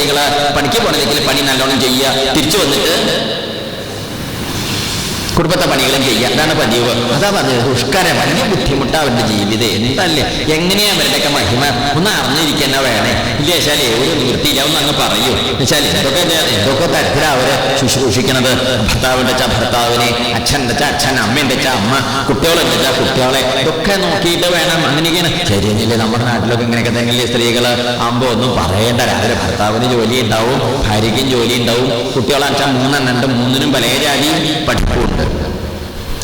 സ്ത്രീകൾ പണിക്ക് പോകണമെങ്കിൽ പണി നല്ലോണം ചെയ്യുക. തിരിച്ചു വന്നിട്ട് കുടുംബത്തെ പണികളും ചെയ്യുക അതാണ് പതിവ്. അതാ പറഞ്ഞത് ദുഷ്കരം വലിയ ബുദ്ധിമുട്ടാ അവരുടെ ജീവിതം എന്തല്ലേ? എങ്ങനെയാ അവരുടെയൊക്കെ മഹിമ? ഒന്ന് അറിഞ്ഞിരിക്കുന്ന വേണേ. ഇല്ല വെച്ചാലേ ഒരു നിവൃത്തിയില്ല. ഒന്ന് അങ്ങ് പറയൂ. വെച്ചാൽ എന്തൊക്കെ എന്തൊക്കെ തരത്തിലാ അവരെ ശുശ്രൂഷിക്കണത് ഭർത്താവിന്റെ വെച്ചാൽ ഭർത്താവിനെ അച്ഛന്റെ വെച്ചാൽ അച്ഛൻ അമ്മേന്റെ വെച്ചാൽ അമ്മ കുട്ടികളെ വെച്ചാൽ കുട്ടികളെ. ഇതൊക്കെ നോക്കിയിട്ട് വേണം. അങ്ങനെയൊക്കെയാണ്. ശരിയല്ലേ നമ്മുടെ നാട്ടിലൊക്കെ ഇങ്ങനെയൊക്കെ തന്നെയല്ലേ സ്ത്രീകൾ ആകുമ്പോ ഒന്നും പറയേണ്ട. രാവിലെ ഭർത്താവിന് ജോലി ഉണ്ടാവും. ഭാര്യയ്ക്കും ജോലി ഉണ്ടാവും. കുട്ടികളെ വെച്ചാൽ മൂന്നെണ്ണം മൂന്നെണ്ണുണ്ട് മൂന്നിനും പല ജാതി പഠിപ്പുണ്ട്.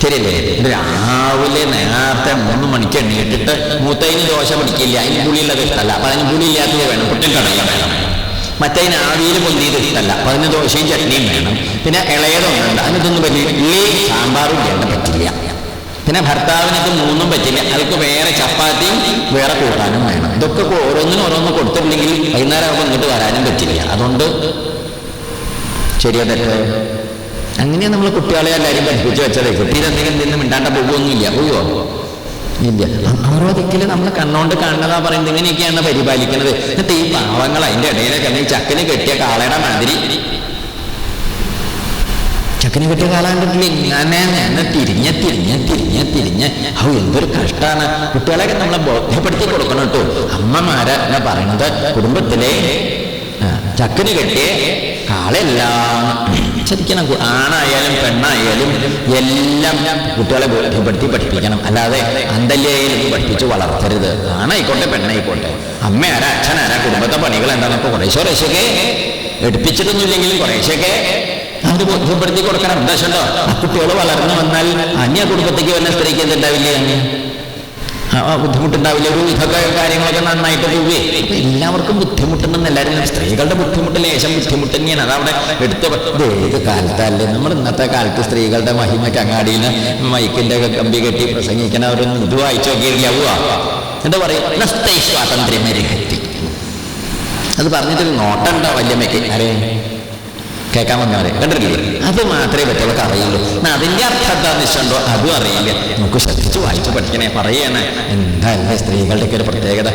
ശരിയല്ലേ? രാവിലെ നേരത്തെ മൂന്ന് മണിക്ക് എണ്ണീട്ടിട്ട് മൂത്തതിന് ദോശ പിടിക്കില്ല. അതിന് പുളിയുള്ളത് ഇഷ്ടമല്ല. അപ്പൊ അതിന് പുളിയില്ലാത്തത് വേണം. പുട്ടും കടല വേണം. മറ്റതിന് ആവിയിൽ പൊന്തിയത് ഇഷ്ടമല്ല. അപ്പൊ അതിന് ദോശയും ചട്നിയും വേണം. പിന്നെ ഇളയതൊന്നുണ്ട് അതിനൊന്നും പറ്റില്ല ഇഡ്ഡലി സാമ്പാറും വേണ്ട പറ്റില്ല. പിന്നെ ഭർത്താവിനൊക്കെ മൂന്നും പറ്റില്ല. അവർക്ക് വേറെ ചപ്പാത്തിയും വേറെ കൂട്ടാനും വേണം. ഇതൊക്കെ ഓരോന്നിനും ഓരോന്നും കൊടുത്തിട്ടുണ്ടെങ്കിൽ വൈകുന്നേരം ആകുമ്പോൾ ഇങ്ങോട്ട് വരാനും പറ്റില്ല. അതുകൊണ്ട് ശരിയാ തെറ്റ്? അങ്ങനെയാ നമ്മൾ കുട്ടികളെ എല്ലാവരും പഠിപ്പിച്ചു വെച്ചത്. കുട്ടിയിലെന്തെങ്കിലും നിന്ന് മിണ്ടാണ്ട പോകുമൊന്നുമില്ല പോയോ? ഇല്ല. ദിക്കിൽ നമ്മൾ കണ്ണോണ്ട് കാണുന്നതാ പറയുന്നത്. ഇങ്ങനെയൊക്കെയാണ് പരിപാലിക്കുന്നത് എന്നിട്ട് ഈ പാവങ്ങൾ അതിന്റെ ഇടയിലൊക്കെ അല്ലെങ്കിൽ ചക്കന് കെട്ടിയ കാളയുടെ മാതിരി. ചക്കന് കെട്ടിയ കാളാണ്ടിട്ടില്ല ഇങ്ങനെ ഞാൻ തിരിഞ്ഞ തിരിഞ്ഞ തിരിഞ്ഞ തിരിഞ്ഞ. ഔ എന്തൊരു കഷ്ടമാണ് കുട്ടികളെയൊക്കെ നമ്മളെ ബോധ്യപ്പെടുത്തി കൊടുക്കണം കേട്ടോ. അമ്മമാരെ എന്നാ പറയണത് കുടുംബത്തിലെ ചക്കന് കെട്ടിയ കാളെല്ലാം ശരിക്കണം ആണായാലും പെണ്ണായാലും എല്ലാം കുട്ടികളെ ബോധ്യപ്പെടുത്തി പഠിപ്പിക്കണം. അല്ലാതെ അന്തല്യായാലും പഠിപ്പിച്ച് വളർത്തരുത്. ആണായിക്കോട്ടെ പെണ്ണായിക്കോട്ടെ. അമ്മ ആരാ അച്ഛൻ ആരാ കുടുംബത്തെ പണികൾ എന്താണെന്നൊക്കെ കുറേശ്ശെ കുറേശ്ശൊക്കെ എടുപ്പിച്ചിട്ടൊന്നുമില്ലെങ്കിലും കുറേശ്ശൊക്കെ അത് ബോധ്യപ്പെടുത്തി കൊടുക്കണം. എന്താ ആ കുട്ടികൾ വളർന്നു വന്നാൽ അന്യ കുടുംബത്തേക്ക് വന്ന സ്ത്രീക്ക് എന്തുണ്ടാവില്ലേ? ആ, ബുദ്ധിമുട്ടുണ്ടാവില്ല. ഒരു ഇതൊക്കെ കാര്യങ്ങളൊക്കെ നന്നായിട്ട് പോവേ. എല്ലാവർക്കും ബുദ്ധിമുട്ടുണ്ടെന്ന് എല്ലാവരും സ്ത്രീകളുടെ ബുദ്ധിമുട്ട് ലേശം ബുദ്ധിമുട്ട് തന്നെയാണ്. അതവിടെ എടുത്ത് ഏത് കാലത്തല്ലേ? നമ്മൾ ഇന്നത്തെ കാലത്ത് സ്ത്രീകളുടെ അങ്ങാടിയിൽ മൈക്കിന്റെ ഒക്കെ കമ്പി കെട്ടി പ്രസംഗിക്കണ ഒരു ഇത് വായിച്ചു നോക്കിയില്ല എന്താ പറയുക? സ്വാതന്ത്ര്യം അത് പറഞ്ഞിട്ട് നോട്ടണ്ട വല്യമ്മയ്ക്ക്? ആരെ? കേൾക്കാൻ വന്നവരെ. കണ്ടിട്ടില്ലേ? അത് മാത്രമേ പറ്റുള്ളൂ അറിയുള്ളൂ. അതിന്റെ അർത്ഥം എന്താന്ന് വെച്ചിട്ടുണ്ടോ? അതും അറിയില്ല. നമുക്ക് ശ്രദ്ധിച്ച് വായിച്ചു പഠിക്കണേ. പറയണേ. എന്താ സ്ത്രീകളുടെ ഒരു പ്രത്യേകത?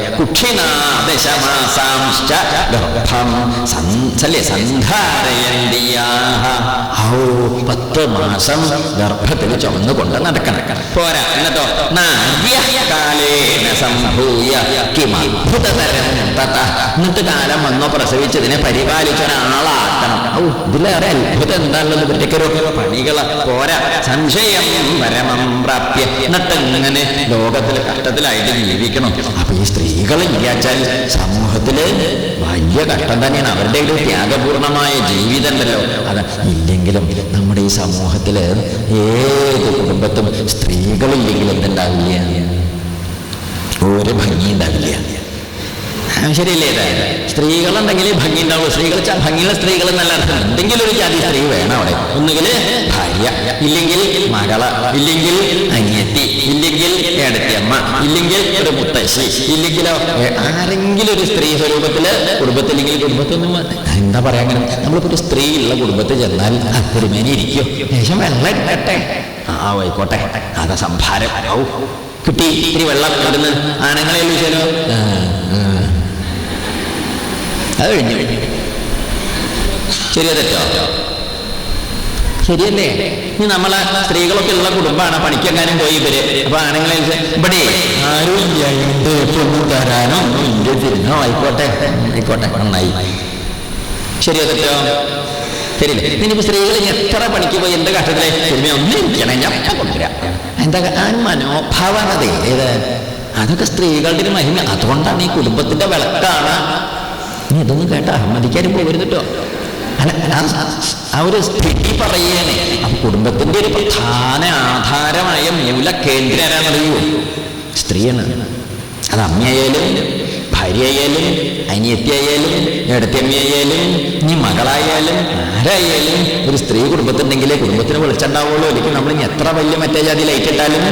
പത്ത് മാസം ഗർഭത്തിൽ ചുമന്നുകൊണ്ട് നടക്കണം. പോരാ. എന്നിട്ടോ നാര്യകാലേന സംഭൂയ കിമത്ഭുതതരം തത എന്നിട്ട് കാലം വന്നോ പ്രസവിച്ചതിനെ പരിപാലിച്ച ഒരാളാക്കണം ഔ ഇതിലേറെ അത്ഭുതം എന്താണല്ലോ ഇവരുടെയൊക്കെ പണികളെ. പോരാ. സംശയം പരമം പ്രാപ്യ. എന്നിട്ട് ഇങ്ങനെ ലോകത്തിൽ കഷ്ടത്തിലായിട്ട് ജീവിക്കണം. അപ്പൊ ഈ സ്ത്രീകൾ ഇല്ലാച്ചാൽ സമൂഹത്തിൽ വലിയ കഷ്ടം തന്നെയാണ്. അവരുടെ ഒരു ത്യാഗപൂർണമായ ജീവിതം ഉണ്ടല്ലോ. അത് ഇല്ലെങ്കിലും നമ്മുടെ ഈ സമൂഹത്തിൽ ഏത് കുടുംബത്തും സ്ത്രീകളില്ലെങ്കിൽ എന്തുണ്ടാവില്ല ഒരു ഭംഗി ഉണ്ടാവില്ല. ശരിയല്ലേ ഇതായത് സ്ത്രീകളുണ്ടെങ്കിൽ ഭംഗി ഉണ്ടാവുള്ളൂ. സ്ത്രീകൾ ഭംഗിയുള്ള സ്ത്രീകൾ എന്നല്ല അർത്ഥം. എന്തെങ്കിലും ഒരു ജാതി സ്ത്രീ വേണം അവിടെ. ഒന്നുകിൽ ഭാര്യ ഇല്ലെങ്കിൽ മകള ഇല്ലെങ്കിൽ അനിയത്തി ഇല്ലെങ്കിൽ ഏടത്തിയമ്മ ഇല്ലെങ്കിൽ ഒരു മുത്തശ്ശി ഇല്ലെങ്കിലോ ആരെങ്കിലും ഒരു സ്ത്രീ സ്വരൂപത്തിൽ കുടുംബത്തില്ലെങ്കിൽ കുടുംബത്തൊന്നും എന്താ പറയാ അങ്ങനെ? നമ്മളിപ്പോ ഒരു സ്ത്രീ ഉള്ള കുടുംബത്തിൽ ചെന്നാൽ തിരുമേനി ഇരിക്കും. ശേഷം വെള്ളം ആ ആയിക്കോട്ടെ. അതാ സംഭാരം. കിട്ടി ഇത്തിരി വെള്ളം ഇടുന്ന് ആണുങ്ങളെ ചോദിച്ചാലോ അത് കഴിഞ്ഞു. ശരിയോ തെറ്റോ? ശരിയല്ലേ? ഇനി നമ്മളെ സ്ത്രീകളൊക്കെ ഉള്ള കുടുംബമാണ് പണിക്കെങ്ങാനും പോയി ഇവർ. അപ്പൊ ആണുങ്ങളെ ഇവിടെ ആരും തരാനോ ഒന്നും ഇല്ല. തിരിഞ്ഞോ ആയിക്കോട്ടെ. ആയിക്കോട്ടെ നന്നായി. ശരിയോ തെറ്റോ? ശരിയല്ലേ? ഇനിയിപ്പോ സ്ത്രീകൾ എത്ര പണിക്ക് പോയി എന്റെ കഷ്ടത്തിലെ? തിരുമ ഒന്നും ഞാൻ കൊണ്ടുവരാം. എന്താ ആ അതൊക്കെ സ്ത്രീകളുടെ ഒരു മഹിമ. അതുകൊണ്ടാണ് ഈ കുടുംബത്തിന്റെ വിളക്കാണ്. നീ ഇതൊന്നും കേട്ട? അഹമ്മദിക്കാരും പോകരുത് കേട്ടോ ആ- ഒരു സ്ഥിതി പറയേനെ. അപ്പൊ കുടുംബത്തിന്റെ ഒരു പ്രധാന ആധാരമായ മൂല കേന്ദ്രം കേന്ദ്രരാണെന്നറിയോ സ്ത്രീയാണ്. അത് അമ്മയായാലും ഭാര്യയായാലും അനിയത്തിയായാലും ഇടത്തമ്മയായാലും നീ മകളായാലും ആരായാലും ഒരു സ്ത്രീ കുടുംബത്തുണ്ടെങ്കിലേ കുടുംബത്തിന് വെളിച്ചുണ്ടാവുള്ളൂ അല്ലെങ്കിൽ നമ്മൾ ഇനി എത്ര വലിയ മറ്റേ ജാതി ലൈറ്റ് ഇട്ടാലും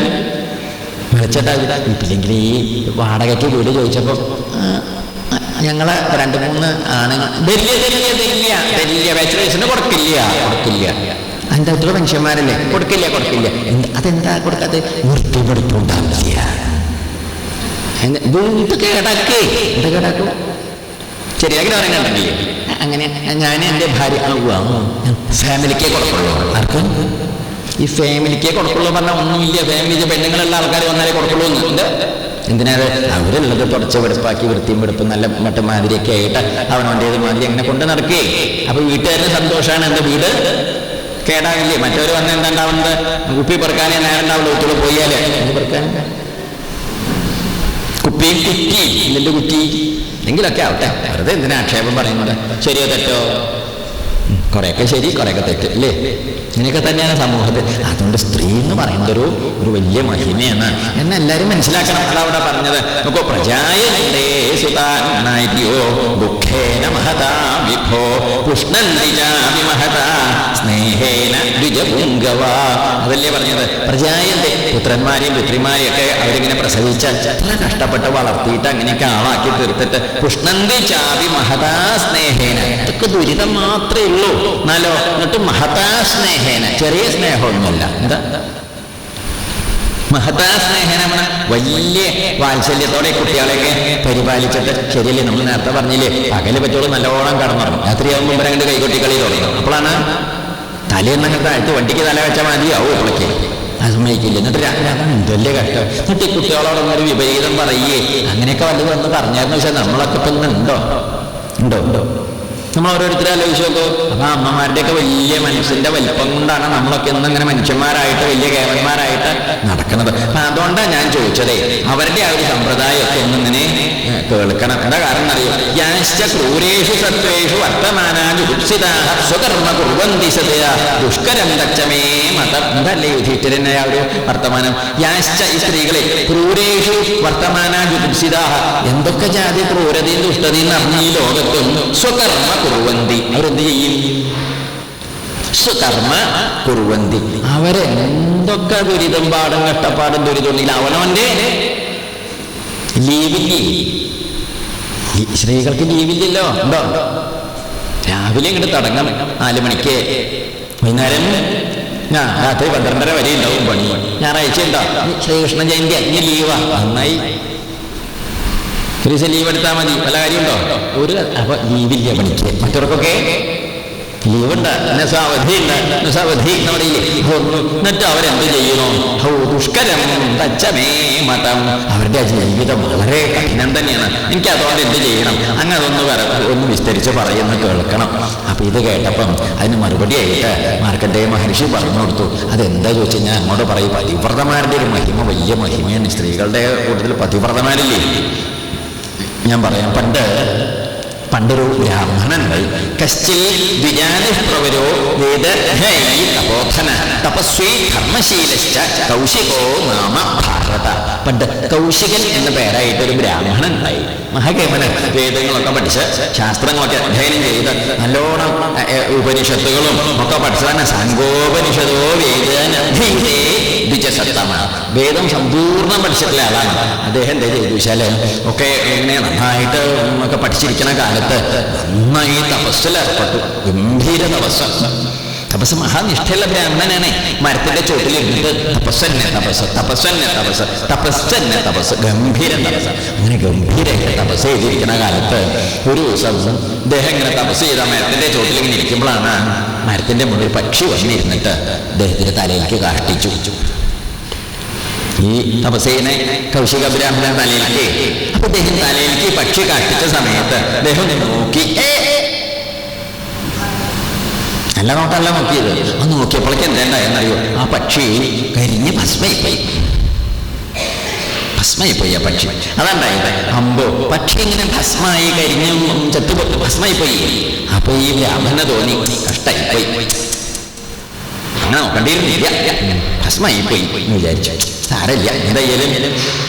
വെളിച്ചിട്ടാവില്ല ഇല്ലെങ്കിൽ ഈ വാടകയ്ക്ക് വീട് ചോദിച്ചപ്പോൾ ഞങ്ങളെ രണ്ട് മൂന്ന് ആണുങ്ങൾ വലിയ വലിയ വലിയ വലിയ ബാച്ചുലേഴ്സിന് കൊടുക്കില്ല. കൊടുക്കില്ല. അതിന്റെ അത്ര മനുഷ്യന്മാരല്ലേ? കൊടുക്കില്ല കൊടുക്കില്ല. അതെന്താ കൊടുക്കാത്ത വൃത്തിപ്പെടുത്തുണ്ടാവില്ല എന്ത് ഇത് കിടക്കേ. ഇത് കിടക്കും. ശരിയാക്കി പറയുന്നുണ്ടെങ്കിൽ അങ്ങനെ. ഞാൻ എന്റെ ഭാര്യ. ഫാമിലിക്കേ കൊടുക്കുള്ളൂ. ആർക്കും? ഈ ഫാമിലിക്കേ കൊടുക്കുള്ളൂ പറഞ്ഞാൽ ഒന്നുമില്ല. ഫാമിലി പെണ്ണുങ്ങളുള്ള ആൾക്കാർ വന്നാലേ കൊടുക്കുള്ളൂ എന്നുണ്ട് എന്തിനാണ് അവരുള്ളത് തുടച്ച് വെടുപ്പാക്കി വൃത്തിയും വെടുപ്പും നല്ല മറ്റു മാതിരിയൊക്കെ ആയിട്ട് അവനവന്റേത് മാതിരി അങ്ങനെ കൊണ്ട് നടക്കേ. അപ്പൊ വീട്ടുകാരുടെ സന്തോഷമാണ് എന്റെ വീട്? കേടാകില്ലേ മറ്റവർ വന്ന് എന്താ ഉണ്ടാവുന്നത് കുപ്പി പെറുക്കാനേ നേരം ഉണ്ടാവുള്ളൂ. ഒത്തുള്ളൂ പോയാലേ. പെറുക്കാൻ കുപ്പിയും കുറ്റി. നിന്റെ കുറ്റി. എങ്കിലൊക്കെ ആവട്ടെ. വെറുതെ എന്തിനാ ആക്ഷേപം പറയുന്നത്? ശരിയോ തെറ്റോ? കുറെയൊക്കെ ശരി കുറേയൊക്കെ തെറ്റ് അല്ലേ? ഇങ്ങനെയൊക്കെ തന്നെയാണ് സമൂഹത്തിൽ. അതുകൊണ്ട് സ്ത്രീ എന്ന് പറയുന്നത് ഒരു ഒരു വലിയ മഹിമയാണ്. എന്ന് എല്ലാവരും മനസ്സിലാക്കണം അതവിടെ പറഞ്ഞത്. നോക്കോ ദുഃഖേന മഹതാ വിഭോ? ദ്വിജപുങ്കവ അതല്ലേ പറഞ്ഞത്? പ്രജായന്റെ പുത്രന്മാരെയും പുത്രിമാരെയും ഒക്കെ അവരിങ്ങനെ പ്രസവിച്ചാൽ അത്ര കഷ്ടപ്പെട്ട് വളർത്തിയിട്ട് അങ്ങനെയൊക്കെ ആളാക്കി തീർത്തിട്ട് പുഷ്ണന്തി ചാവി മഹതാ സ്നേഹേന. ഇതൊക്കെ ദുരിതം മാത്രമേ ഉള്ളൂ. എന്നാലോ എന്നിട്ട് മഹത്താ സ്നേഹേന. ചെറിയ സ്നേഹമൊന്നുമല്ല. എന്താ? മഹത്താ സ്നേഹന വലിയ വാത്സല്യത്തോടെ കുട്ടികളെയൊക്കെ പരിപാലിച്ചിട്ട് ചെറിയ നമ്മൾ നേരത്തെ പറഞ്ഞില്ലേ പകൽ പറ്റുള്ളൂ നല്ലോണം കടന്നുറങ്ങും. രാത്രിയാകുമ്പോൾ ഇവരെ കണ്ട് കൈകൊട്ടി കളി തുടങ്ങും. അപ്പോഴാണ് തലേന്നങ്ങനെ താഴ്ത്തി വണ്ടിക്ക് തല വെച്ചാൽ മതിയാവും അപ്പോഴേക്ക് അത് സമ്മതിക്കില്ല. എന്നിട്ട് വലിയ കഷ്ടം? എന്നിട്ട് ഈ കുട്ടികളോടൊന്നും ഒരു വിപരീതം പറയേ. അങ്ങനെയൊക്കെ വല്ലതും ഒന്ന് പറഞ്ഞായിരുന്നു? പക്ഷെ നമ്മളൊക്കെ ഇപ്പം ഉണ്ടോ? ഉണ്ടോ? ഉണ്ടോ? നമ്മൾ ഓരോരുത്തരെ ആലോചിച്ച് നോക്കൂ. അപ്പൊ അമ്മമാരുടെയൊക്കെ വലിയ മനസ്സിന്റെ വലിപ്പം കൊണ്ടാണ് നമ്മളൊക്കെ ഇന്ന് ഇങ്ങനെ മനുഷ്യന്മാരായിട്ട് വലിയ കേവന്മാരായിട്ട് നടക്കുന്നത്. അപ്പൊ അതുകൊണ്ടാണ് ഞാൻ ചോദിച്ചതേ അവരുടെ ആ ഒരു സമ്പ്രദായമൊക്കെ ഒന്നിങ്ങനെ കേൾക്കണം. എന്താ കാരണം അറിയോ യാശ്ച ക്രൂരേഷു സത്വേഷു വർത്തമാനാനി സതയ ദുഷ്കരം തച്ചമേ മതം. എന്തല്ലേ ആ ഒരു വർത്തമാനം. യാശ്ച ഈ സ്ത്രീകളെ ക്രൂരേഷു വർത്തമാനാനി ഉത്സിതാഹ എന്തൊക്കെ ജാതി ക്രൂരതയും ദുഷ്ടതയും നടന്ന ഈ ലോകത്തും സ്വകർമ്മ കുറുവന്തി അവരെന്ത് ചെയ്യും സുകർമ്മ കുറുവന്തി അവരെന്തൊക്കെ ദുരിതം പാടും കഷ്ടപ്പാടും ദുരിതം ഉണ്ടെങ്കിൽ അവനവന്റെ ലീവില്ലേ? സ്ത്രീകൾക്ക് ലീവില്ലല്ലോ. ഉണ്ടോ? രാവിലെ ഇങ്ങോട്ട് തുടങ്ങണം. നാല് മണിക്ക്. വൈകുന്നേരം ആ രാത്രി പന്ത്രണ്ടര വരെ ഉണ്ടാവും പണി. ഞായറാഴ്ച ഉണ്ടോ? ശ്രീകൃഷ്ണ ജയന്തി ഇനി ലീവാ. നന്നായി. ഒരു ദിവസം ലീവ് എടുത്താൽ മതി. പല കാര്യമുണ്ടോ? ഒരു അപ്പൊ ലീവില്ല പണിക്ക്. മറ്റവർക്കൊക്കെ ലീവുണ്ട് നസാവധി ഉണ്ട്. നസാവധി ഒന്നും എന്നിട്ട് അവരെന്ത് ചെയ്യുന്നു ഹൗ ദുഷ്കരം തച്ചമേ മതം. അവരുടെ ജീവിതം വളരെ കഠിനം തന്നെയാണ്. എനിക്ക് അതുകൊണ്ട് എന്ത് ചെയ്യണം? അങ്ങനെ ഒന്ന് വര ഒന്ന് വിസ്തരിച്ച് പറയുന്ന കേൾക്കണം. അപ്പൊ ഇത് കേട്ടപ്പം അതിന് മറുപടിയായിട്ട് മാർക്കണ്ഡേയ മഹർഷി പറഞ്ഞു കൊടുത്തു. അതെന്താ ചോദിച്ചാൽ ഞാൻ അങ്ങോട്ട് പറയും. പതിവ്രതമാരുടെ ഒരു മഹിമ വലിയ മഹിമയാണ്. സ്ത്രീകളുടെ കൂട്ടത്തിൽ പതിവ്രതമാരില്ലേ? ഞാൻ പറയാം. പണ്ട് പണ്ടൊരു ബ്രാഹ്മണനുണ്ട് കശ്ചിൽ ദ്വിജാനുപ്രവരോ വേദ തപോധന തപസ്വി ധർമ്മശീലശ്ച കൗശികോ നാമ ഭാരത. പണ്ട് കൗശികൻ എന്ന പേരായിട്ട് ഒരു ബ്രാഹ്മണൻ ഉണ്ടായി മഹാകേമനൻ വേദങ്ങളൊക്കെ പഠിച്ച് ശാസ്ത്രങ്ങളൊക്കെ അധ്യയനം ചെയ്ത് നല്ലോണം ഉപനിഷത്തുകളും ഒക്കെ പഠിച്ചതാണ് സാങ്കോപനിഷതോ വേദനധീതേ ദ്വിജസത്തമ വേദം സമ്പൂർണ പഠിച്ചിട്ടുള്ള ആളാണ്. അദ്ദേഹം എന്താ ചെയ്തു വെച്ചാൽ ഒക്കെ ഇങ്ങനെ നന്നായിട്ട് ഒക്കെ പഠിച്ചിരിക്കുന്ന കാലത്ത് നന്നായി തപസ്സിലേർപ്പെട്ടു ഗംഭീര തപസ് തപസ് മഹാനിഷ്ഠയുള്ള ബ്രാഹ്മണനാണ് മരത്തിന്റെ ചോട്ടിലിരുന്നിട്ട് തപസ്സന്നെ തപസ് തപസ്സന്നെ തപസ് തപസ്സന്നെ തപസ് ഗംഭീര തപസ് അങ്ങനെ ഗംഭീരമായിട്ട് തപസ് ചെയ്തിരിക്കുന്ന കാലത്ത് ഒരു ദിവസം അദ്ദേഹം ഇങ്ങനെ തപസ് ചെയ്ത മരത്തിന്റെ ചോട്ടിൽ ഇരിക്കുമ്പോഴാണ് മരത്തിന്റെ മുകളിൽ പക്ഷി വന്നിരുന്നിട്ട് അദ്ദേഹത്തിന്റെ തലയിലേക്ക് കാഷ്ടിച്ചു ഈ തപസേനെ കൗശിക ബ്രാഹ്മണ തലയിലേക്ക് അപ്പൊ അദ്ദേഹം തലയിലേക്ക് പക്ഷി കാട്ടിച്ച സമയത്ത് അദ്ദേഹം നോക്കി. നല്ല നോട്ടല്ല നോക്കിയത്. അത് നോക്കിയപ്പോഴേക്ക് എന്താണ്ടായെന്നറിയോ ആ പക്ഷി കരിഞ്ഞ് ഭസ്മയിപ്പോയി. ഭസ്മയിപ്പോയി ആ പക്ഷി. അതാണ്ടായത് അമ്പോ പക്ഷി ഇങ്ങനെ ഭസ്മായി കരിഞ്ഞ് ചത്തുപോയി ഭസ്മയിപ്പോയി. അപ്പൊ ഈ ബ്രാഹ്മണ തോന്നി കഷ്ടായിപ്പോയി കണ്ടിരുന്നില്ല ഭസ്മായി പോയി എന്ന് വിചാരിച്ചു സാരല്ല എന്തായാലും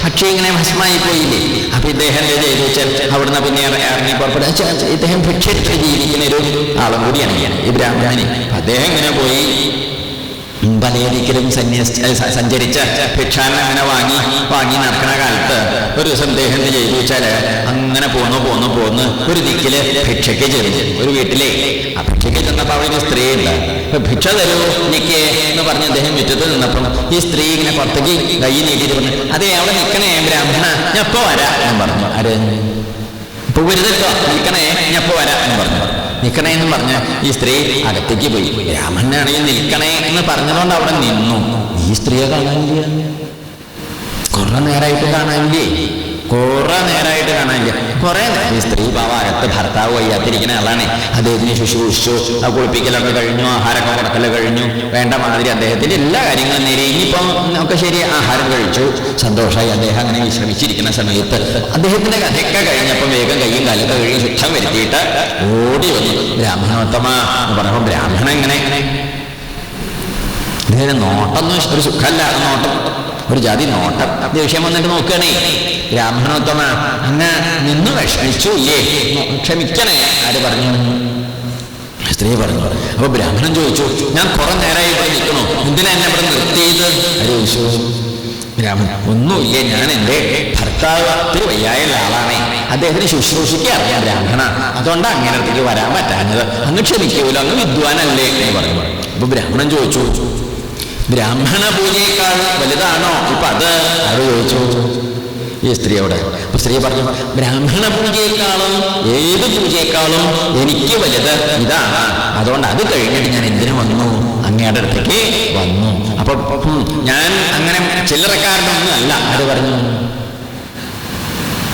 പക്ഷേ ഇങ്ങനെ ഭസ്മായി പോയില്ലേ അപ്പൊ ഇദ്ദേഹം വെച്ചാൽ അവിടുന്ന് പിന്നെ ഇറ- ഇറങ്ങി പുറപ്പെടുക ഇദ്ദേഹം ഭിക്ഷെടുത്ത് ജീവിക്കുന്ന ഒരു ആളും കൂടിയാണ് ഈ ബ്രാഹ്മണന് അദ്ദേഹം ഇങ്ങനെ പോയി പലയടിക്കലും സന്യസിച്ച് സഞ്ചരിച്ച ഭിക്ഷാനം അങ്ങനെ വാങ്ങി വാങ്ങി നടക്കുന്ന കാലത്ത് ഒരു ദിവസം അദ്ദേഹം ചെയ്തു വെച്ചാൽ അങ്ങനെ പോന്നു പോന്നു പോന്ന് ഒരു ദിക്കിൽ ഭിക്ഷയ്ക്ക് ചെന്നു ഒരു വീട്ടിലെ ചെന്നപ്പോ അവിടെ ഒരു സ്ത്രീ ഉണ്ട്. ഭിക്ഷ തരൂ നിക്കേ എന്ന് പറഞ്ഞ് അദ്ദേഹം മുറ്റത്ത് നിന്നപ്പോൾ ഈ സ്ത്രീ ഇങ്ങനെ പുറത്തേക്ക് കൈ നീട്ടിയിട്ട് പറഞ്ഞു അതെ അവിടെ നിക്കണേ ബ്രാഹ്മണ ഞാൻ ഇപ്പൊ വരാം ഞാൻ പറഞ്ഞു. ഇപ്പൊ കേട്ടോ നിൽക്കണേ ഞാൻ ഇപ്പൊ വരാം എന്ന് പറഞ്ഞു. നിൽക്കണേ എന്ന് പറഞ്ഞ ഈ സ്ത്രീ അകത്തേക്ക് പോയി. ബ്രാഹ്മണനാണെങ്കിൽ നിൽക്കണേ എന്ന് പറഞ്ഞതുകൊണ്ട് അവിടെ നിന്നു. ഈ സ്ത്രീയെ കാണാനില്ല. കുറെ നേരമായിട്ട് കാണാനില്ലേ? കുറെ നേരമായിട്ട് കാണാനില്ല. കുറെ ഈ സ്ത്രീ പാവ അകത്ത് ഭർത്താവ് വയ്യാത്തിരിക്കുന്ന ആളാണ്. അദ്ദേഹത്തിന് ശുശ്രൂഷിച്ചു. ആ കുളിപ്പിക്കലൊക്കെ കഴിഞ്ഞു ആഹാരമൊക്കെ കൊടുക്കലൊക്കെ കഴിഞ്ഞു. വേണ്ട മാതിരി അദ്ദേഹത്തിന്റെ എല്ലാ കാര്യങ്ങളും നേരി ഇനിയിപ്പം ഒക്കെ ശരി ആഹാരം കഴിച്ചു. സന്തോഷമായി അദ്ദേഹം അങ്ങനെ വിശ്രമിച്ചിരിക്കുന്ന സമയത്ത് അദ്ദേഹത്തിന്റെ കഥയൊക്കെ കഴിഞ്ഞപ്പം വേഗം കയ്യും കാലൊക്കെ കഴിഞ്ഞ് ശുദ്ധം വരുത്തിയിട്ട് ഓടി വന്നു. ബ്രാഹ്മണോത്തമ എന്ന് പറഞ്ഞപ്പോൾ ബ്രാഹ്മണൻ എങ്ങനെ ഇതിന് നോട്ടം ഒരു സുഖമല്ല നോട്ടം. ഒരു ജാതി നോട്ടം. ദേഷ്യം വന്നിട്ട് നോക്കണേ ബ്രാഹ്മണോത്തമ അങ്ങ് നിന്ന് വിഷമിച്ചു ഇല്ലേ ക്ഷമിക്കണേ ആര് പറഞ്ഞു? സ്ത്രീ പറഞ്ഞു അപ്പൊ ബ്രാഹ്മണൻ ചോദിച്ചു ഞാൻ കുറെ നേരമായി ഇവിടെ നിൽക്കണോ എന്തിനാ എന്നെ ഇവിടെ നിർത്തിയത്? ആര് ചോദിച്ചു? ബ്രാഹ്മണൻ ഒന്നുമില്ല ഞാൻ എന്റെ ഭർത്താവ് വയ്യായുള്ള ആളാണ്. അദ്ദേഹത്തിന് ശുശ്രൂഷിക്കാൻ അറിയാം ബ്രാഹ്മണ. അതുകൊണ്ടാണ് അങ്ങനെ അടുത്തേക്ക് വരാൻ പറ്റാഞ്ഞത്. അങ്ങ് ക്ഷമിക്കൂലോ അങ്ങ് വിദ്വാനല്ലേ എന്ന് പറഞ്ഞു. അപ്പൊ ബ്രാഹ്മണൻ ചോദിച്ചു ബ്രാഹ്മണ പൂജയേക്കാൾ വലുതാണോ? ഇപ്പൊ അത് ആര് ചോദിച്ചു? ഈ സ്ത്രീയോട്. അപ്പൊ സ്ത്രീ പറഞ്ഞു ബ്രാഹ്മണ പൂജയെക്കാളും ഏത് പൂജയെക്കാളും എനിക്ക് വലുത് ഇതാണ്. അതുകൊണ്ട് അത് കഴിഞ്ഞിട്ട് ഞാൻ എന്തിനു വന്നു? അങ്ങയുടെ അടുത്തേക്ക് വന്നു. അപ്പൊ ഞാൻ അങ്ങനെ ചില്ലറക്കാരനൊന്നും അല്ല. അത് പറഞ്ഞു?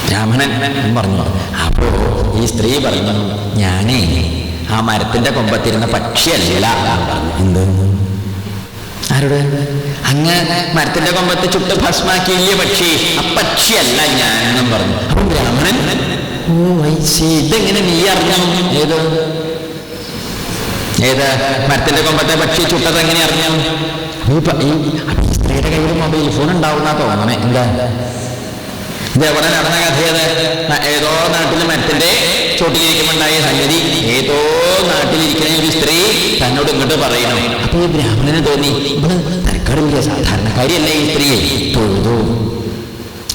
ബ്രാഹ്മണൻ പറഞ്ഞു. അപ്പോ ഈ സ്ത്രീ പറഞ്ഞു ഞാനേ ആ മരത്തിന്റെ കൊമ്പത്തിരുന്ന പക്ഷിയല്ല. പറഞ്ഞു. ആരോട്? അങ്ങ് മരത്തിന്റെ കൊമ്പത്ത് ചുട്ട് ഭസ്മാക്കിയില്ലേ പക്ഷി അപ്പക്ഷിയല്ല പക്ഷിയല്ല ഞാൻ എന്നും പറഞ്ഞു. അപ്പൊ ബ്രാഹ്മണൻ ഓ വൈശി ഇതെങ്ങനെ നീ അറിഞ്ഞു? ഏത്? ഏത്? മരത്തിന്റെ കൊമ്പത്തെ പക്ഷി ചുട്ടത് എങ്ങനെ അറിഞ്ഞു? ഈ സ്ത്രീയുടെ കയ്യിൽ മൊബൈൽ ഫോൺ ഉണ്ടാവുന്ന തോന്നണേ. എന്താ? ഇത് എവിടെ നടന്ന കഥയത് ഏതോ? നാട്ടിൽ മരത്തിന്റെ ചോട്ടിലിരിക്കുമ്പോണ്ടായ സംഗതി. ഏതോ നാട്ടിലിരിക്കുന്ന ഒരു സ്ത്രീ തന്നോട് ഇങ്ങോട്ട് പറയണം അപ്പൊ ഈ ബ്രാഹ്മണന് തോന്നി ഇവിടെ തരക്കാടില്ല സാധാരണക്കാരിയല്ല ഈ സ്ത്രീയെ തൊഴുതു.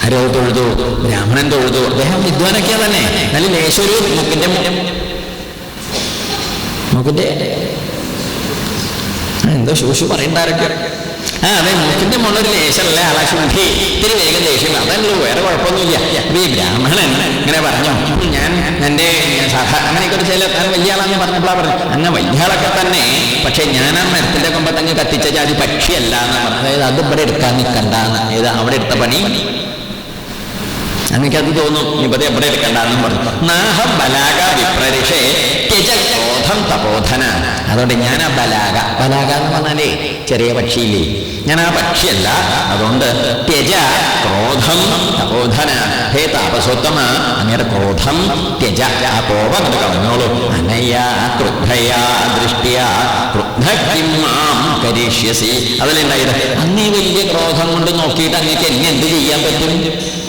ആരോ തൊഴുതു ബ്രാഹ്മണൻ തൊഴുതു. അദ്ദേഹം വിദ്വാനൊക്കെയാ തന്നെ. നല്ല ലേശൊരു മുക്കിന്റെ മുക്കിന്റെ എന്തോ ശൂഷു പറയണ്ടാരൊക്കെ. ആ അതെ മൂക്കിന്റെ മുകളിൽ ലേശമല്ല ആളാ ശുദ്ധി ഇത്തിരി വേഗം ദേഷ്യം അതല്ലോ വേറെ കുഴപ്പമൊന്നുമില്ല. ഈ ബ്രാഹ്മണൻ ഇങ്ങനെ പറഞ്ഞു ഞാൻ എന്റെ സഹ അങ്ങനെയൊക്കെ ഒരു ചില ഞാൻ വലിയ ആളാന്ന് പറഞ്ഞപ്പോഴാ പറഞ്ഞു അങ്ങനെ വലിയ ആളൊക്കെ തന്നെ പക്ഷെ ഞാൻ ആ മരത്തിന്റെ കൊമ്പത്തങ്ങ് കത്തിച്ച ജാതി പക്ഷിയല്ല എന്ന് പറഞ്ഞത്. അത് ഇവിടെ എടുക്കാൻ നിൽക്കണ്ടെന്ന് ഏത് അവിടെ എടുത്ത പണി എനിക്കത് തോന്നും. ഇപ്പത് എവിടെ എടുക്കണ്ടെന്നും പറഞ്ഞു. നാഹ ബലാഗ വിപ്രരിഷേ ക്രോധം തപോധന. അതുകൊണ്ട് ഞാൻ ആ ബലാക ബലാക എന്ന് പറഞ്ഞാലേ ചെറിയ പക്ഷിയില്ലേ? ഞാൻ ആ പക്ഷിയല്ല. അതുകൊണ്ട് ത്യജ ക്രോധം തപോധന. ഹേ താപസോത്തമ. അങ്ങയുടെ ക്രോധം ത്യജ ആ കോപം അങ്ങോട്ട് കളഞ്ഞോളൂ. അനയാ ക്രുദ്ധയാ ദൃഷ്ടിയാ. ക്രുദ്ധ മാം കരിഷ്യസി. അതിലുണ്ടായത് അങ്ങേ വലിയ ക്രോധം കൊണ്ട് നോക്കിയിട്ട് അങ്ങേക്ക് എന്നെ എന്ത് ചെയ്യാൻ പറ്റും?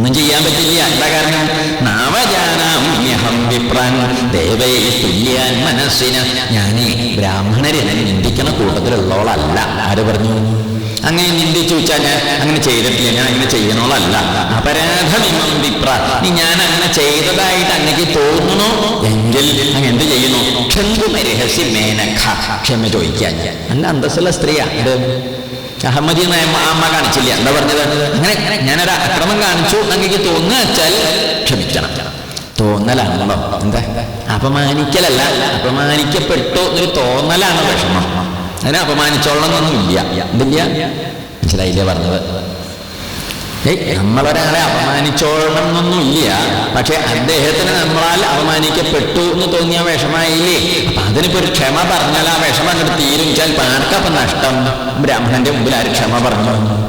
ഒന്നും ചെയ്യാൻ പറ്റില്ല. എന്താ കാരണം? നാവജാനാമ്യഹം വിപ്രാൻ ദേവേ തുല്യാൻ മനസ്സിന്. ഞാനേ ബ്രാഹ്മണരെ നിന്ദിക്കുന്ന കൂട്ടത്തിലുള്ളവളല്ല. ആര് പറഞ്ഞു? അങ്ങനെ നിന്ദിച്ചു വെച്ചാൽ ഞാൻ അങ്ങനെ ചെയ്തിട്ടില്ല. ഞാൻ അങ്ങനെ ചെയ്യണോളല്ല. അപരാധമിമം വിപ്ര നീ ഞാൻ അങ്ങനെ ചെയ്തതായിട്ട് അങ്ങക്ക് തോന്നുന്നു? എങ്കിൽ അങ്ങ് എന്ത് ചെയ്യുന്നു? ക്ഷന്തുമരഹസ്യ മേനഖ ക്ഷമ ചോദിക്കാൻ നല്ല അന്തസ്സുള്ള സ്ത്രീയാ ഇത് അഹമ്മദി എന്ന അമ്മ കാണിച്ചില്ല? എന്താ പറഞ്ഞത്? അങ്ങനെ ഞാനൊരു അക്രമം കാണിച്ചു എന്നൊക്കെ തോന്നുക വെച്ചാൽ ക്ഷമിക്കണം തോന്നലാണല്ലോ എന്താ? അപമാനിക്കലല്ല. അപമാനിക്കപ്പെട്ടു എന്നൊരു തോന്നലാണ് വിഷമം. അതിനെ അപമാനിച്ചോളണം എന്നൊന്നും ഇല്ല എന്തില്ല? മനസ്സിലായില്ലേ പറഞ്ഞത്? നമ്മളൊരാളെ അപമാനിച്ചോളണം എന്നൊന്നുമില്ല പക്ഷെ അദ്ദേഹത്തിന് നമ്മളാൽ അപമാനിക്കപ്പെട്ടു എന്ന് തോന്നിയ വിഷമായില്ലേ? അപ്പൊ അതിനിപ്പോ ഒരു ക്ഷമ പറഞ്ഞാൽ ആ വിഷമം അങ്ങോട്ട് തീരും പാർക്കപ്പം നഷ്ടം. ബ്രാഹ്മണന്റെ മുമ്പിൽ ആര് ക്ഷമ പറഞ്ഞു?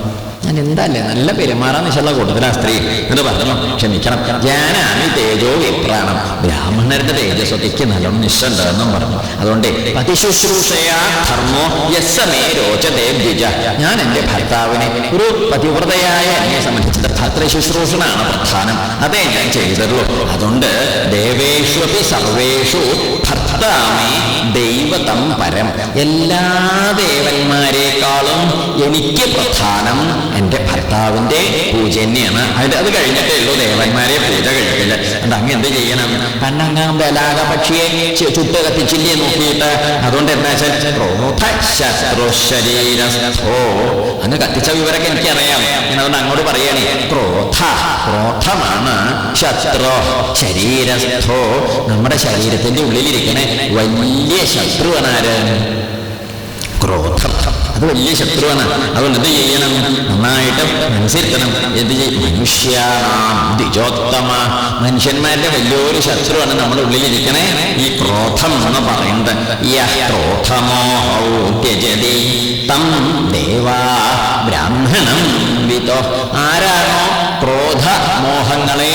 ഞാൻ എന്തല്ലേ? നല്ല പെരുമാറാൻ നിശുള്ള കൂട്ടത്തിലാ സ്ത്രീ. എന്ന് പറഞ്ഞു ക്ഷമിക്കണം. ഞാനാണ് തേജോ വിപ്രാണം. ബ്രാഹ്മണരുടെ തേജസ്വതിക്ക് നല്ലോണം നിശ്ചണ്ടെന്നും പറഞ്ഞു. അതുകൊണ്ട് പതിശുശ്രൂഷയാ ധർമ്മോ യസ്സമേ രോചതേ ദ്വിജ. ഞാൻ എന്റെ ഭർത്താവിനെ ഒരു പതിവ്രതയായ എന്നെ സംബന്ധിച്ചിട്ട് ഭർത്തൃ ശുശ്രൂഷണാണ് പ്രധാനം. അതേ ഞാൻ ചെയ്തുള്ളൂ. അതുകൊണ്ട് ദേവേഷു സർവേഷു ഭർത്താമേ ദൈവതം പരം. എല്ലാ ദേവന്മാരെക്കാളും എനിക്ക് പ്രധാനം എന്റെ ഭർത്താവിന്റെ പൂജ തന്നെയാണ്. അത് അത് കഴിഞ്ഞിട്ടേ ഉള്ളൂ ദേവന്മാരെ പൂജ കഴിക്കില്ല അത് അങ്ങ് എന്ത് ചെയ്യണം? കണ്ണങ്ങാം ബലാക പക്ഷിയെ ചുട്ട് കത്തിച്ചില്ലേ നോക്കിയിട്ട്. അതുകൊണ്ട് എന്താ വെച്ചാൽ ക്രോധ ശത്രു അങ്ങ് കത്തിച്ച വിവരമൊക്കെ എനിക്കറിയാം. ഞാൻ അതുകൊണ്ട് അങ്ങോട്ട് പറയണേ ക്രോധ ക്രോധമാണ് ശത്രു ശരീരസ്ഥോ നമ്മുടെ ശരീരത്തിന്റെ ഉള്ളിലിരിക്കണേ വലിയ ശത്രുവനാര് ക്രോധം. അത് വലിയ ശത്രുവാണ്. അതുകൊണ്ട് എന്ത് ചെയ്യണം? നന്നായിട്ട് മനസ്സിരുത്തണം എന്ത് ചെയ്യും മനുഷ്യാണാം മനുഷ്യന്മാരുടെ വലിയൊരു ശത്രുവാണ് നമ്മുടെ ഉള്ളിലിരിക്കണേ. ഈ ക്രോധം എന്ന് പറയുന്നത് ക്രോധമോഹൗ ത്യജതി തം ദേവാ ബ്രാഹ്മണം വിതോ ആരാണോ ക്രോധ മോഹങ്ങളെ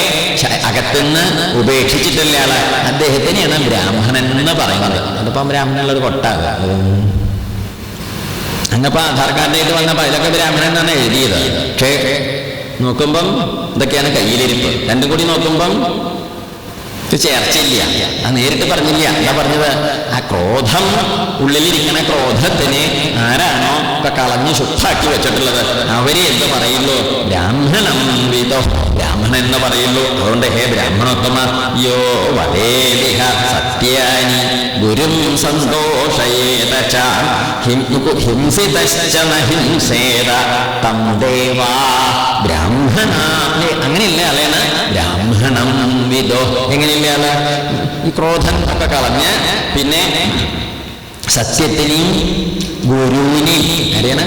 അകത്തുനിന്ന് ഉപേക്ഷിച്ചിട്ടുള്ള ആൾ. അദ്ദേഹത്തിനെയാണ് ബ്രാഹ്മണൻ എന്ന് പറയുന്നത്. അതിപ്പം ബ്രാഹ്മണനുള്ളൊരു കൊട്ടാ അങ്ങപ്പോ ആധാർ കാർഡിലേക്ക് വന്നപ്പോ അതിലൊക്കെ ബ്രാഹ്മണൻ എന്നാണ് എഴുതിയത്. പക്ഷേ നോക്കുമ്പം ഇതൊക്കെയാണ് കയ്യിലിരിപ്പ്. രണ്ടും കൂടി നോക്കുമ്പം ഇത് ചേർച്ചയില്ല. അത് നേരിട്ട് പറഞ്ഞില്ല. എന്താ പറഞ്ഞത്? ആ ക്രോധം ഉള്ളിലിരിക്കുന്ന ക്രോധത്തിന് ആരാണോ ഒക്കെ കളഞ്ഞ് ശുദ്ധാക്കി വെച്ചിട്ടുള്ളത്. അവരെ എന്ത് പറയുള്ളൂ ബ്രാഹ്മണം വിധോ ബ്രാഹ്മണൻ എന്ന് പറയുള്ളൂ അതുകൊണ്ട് ഹേ ബ്രാഹ്മണോത്തമ യോ വദേലിഹ സത്യാനി ഗുരും സന്തോഷയേത ച. ഹിം- ഹിംസിതശ്ച ന ഹിംസേത. തം ദേവാ ബ്രാഹ്മണ. അങ്ങനെയില്ല ആളെയാണ് ബ്രാഹ്മണം വിദോ എങ്ങനെയില്ല ആൾ? ഈ ക്രോധം ഒക്കെ കളഞ്ഞ് പിന്നെ സത്യത്തിനെയും ഗുരുവിനെയും അറിയണ.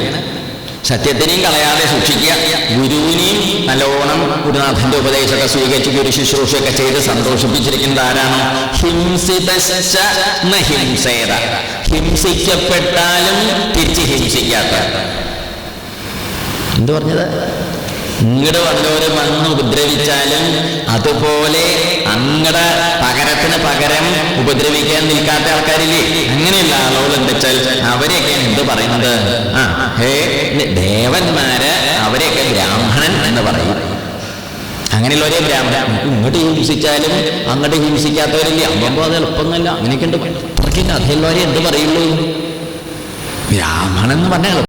സത്യത്തിനെയും കളയാതെ സൂക്ഷിക്കുക. ഗുരുവിനെയും നല്ലോണം ഗുരുനാഥന്റെ ഉപദേശമൊക്കെ സ്വീകരിച്ച് ഗുരു ശുശ്രൂഷയൊക്കെ ചെയ്ത് സന്തോഷിപ്പിച്ചിരിക്കുന്നത് ആരാണ്? ഹിംസിതശ്ച ന ഹിംസേത. ഹിംസിക്കപ്പെട്ടാലും തിരിച്ച് ഹിംസിക്കാത്ത എന്ത് പറഞ്ഞത്? ഇങ്ങടെ വന്നവര് വന്ന് ഉപദ്രവിച്ചാലും അതുപോലെ അങ്ങടെ പകരത്തിന് പകരം ഉപദ്രവിക്കാൻ നിൽക്കാത്ത ആൾക്കാരില്ലേ? അങ്ങനെയുള്ള ആളുകൾ എന്താ വെച്ചാൽ അവരെയൊക്കെയാണ് എന്ത് പറയുന്നത്? ആ ഹേ ദേവന്മാര് അവരെയൊക്കെ ബ്രാഹ്മണൻ എന്ന് പറയും. അങ്ങനെയുള്ളവരെ ബ്രാഹ്മണൻ. ഇങ്ങോട്ട് ഹിംസിച്ചാലും അങ്ങോട്ട് ഹിംസിക്കാത്തവരില്ലേ? അമ്മമ്പോ അത് എളുപ്പമൊന്നുമല്ല. അങ്ങനെയൊക്കെ ഉണ്ട്. അത്രയ്ക്ക് കഥയുള്ളവരെ എന്ത് പറയുള്ളൂ? ബ്രാഹ്മണൻ എന്ന് പറഞ്ഞാൽ